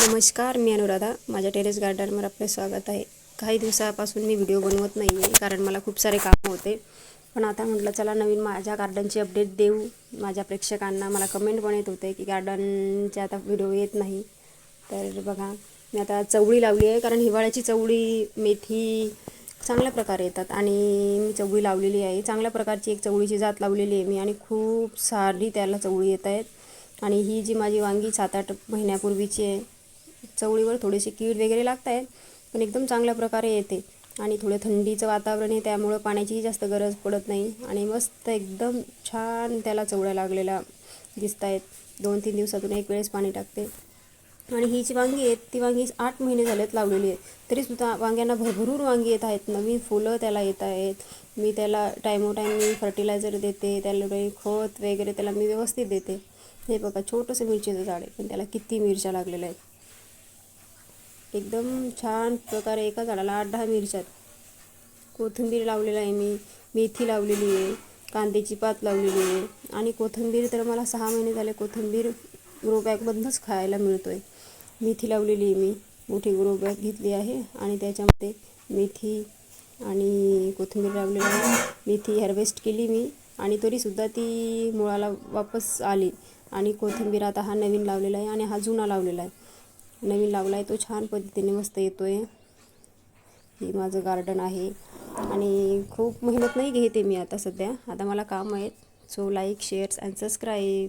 नमस्कार मी अनुराधा. माझ्या टेरेस गार्डनवर आपले स्वागत आहे. काही दिवसापासून मी व्हिडिओ बनवत नाही आहे कारण मला खूप सारे कामं होते. पण आता म्हटलं चला नवीन माझ्या गार्डनची अपडेट देऊ. माझ्या प्रेक्षकांना मला कमेंट पण येत होते की गार्डनचे आता व्हिडिओ येत नाही. तर बघा मी आता चवळी लावली आहे कारण हिवाळ्याची चवळी मेथी चांगल्या प्रकारे येतात. आणि मी चवळी लावलेली आहे. चांगल्या प्रकारची एक चवळीची जात लावलेली आहे मी आणि खूप सारी त्याला चवळी येत आहेत. आणि ही जी माझी वांगी सात आठ महिन्यापूर्वीची आहे चवळीवर थोडीशी कीड वगैरे लागत आहेत पण एकदम चांगल्या प्रकारे येते. आणि थोडं थंडीचं वातावरण आहे त्यामुळं पाण्याचीही जास्त गरज पडत नाही. आणि मस्त एकदम छान त्याला चवळ्या लागलेल्या दिसत आहेत दोन तीन दिवसातून एक वेळेस पाणी टाकते. आणि ही जी वांगी आहेत ती वांगी आठ महिने झालेत लावलेली आहेत. तरीसुद्धा वांग्यांना भरभरून वांगी येत आहेत. नवीन फुलं त्याला येत आहेत. मी त्याला टायमोटाईम मी फर्टिलायझर देते त्याला खत वगैरे त्याला मी व्यवस्थित देते. हे बघा छोटंसं मिरचीचं झाड आहे पण त्याला किती मिरच्या लागलेल्या आहेत. एकदम छान प्रकारे एका झाडाला आठ दहा मिरच्यात कोथिंबीर लावलेला आहे मी. मेथी लावलेली आहे. कांद्याची पात लावलेली आहे. आणि कोथिंबीर तर मला सहा महिने झाले कोथिंबीर ग्रो बॅगमधूनच खायला मिळतो आहे मेथी लावलेली आहे मी. मोठी ग्रो बॅग घेतली आहे. आणि त्याच्यामध्ये मेथी आणि कोथिंबीर लावलेली आहे. मेथी हार्वेस्ट केली मी. आणि तरीसुद्धा ती मुळाला वापस आली. आणि कोथिंबीर आता हा नवीन लावलेला आहे आणि हा जुना लावलेला आहे. नवीन लावला आहे तो छान पद्धतीने मस्त येतो आहे हे माझं गार्डन आहे. आणि खूप मेहनत नाही घेते मी आता सध्या. आता मला काम आहेत. So like shares and subscribe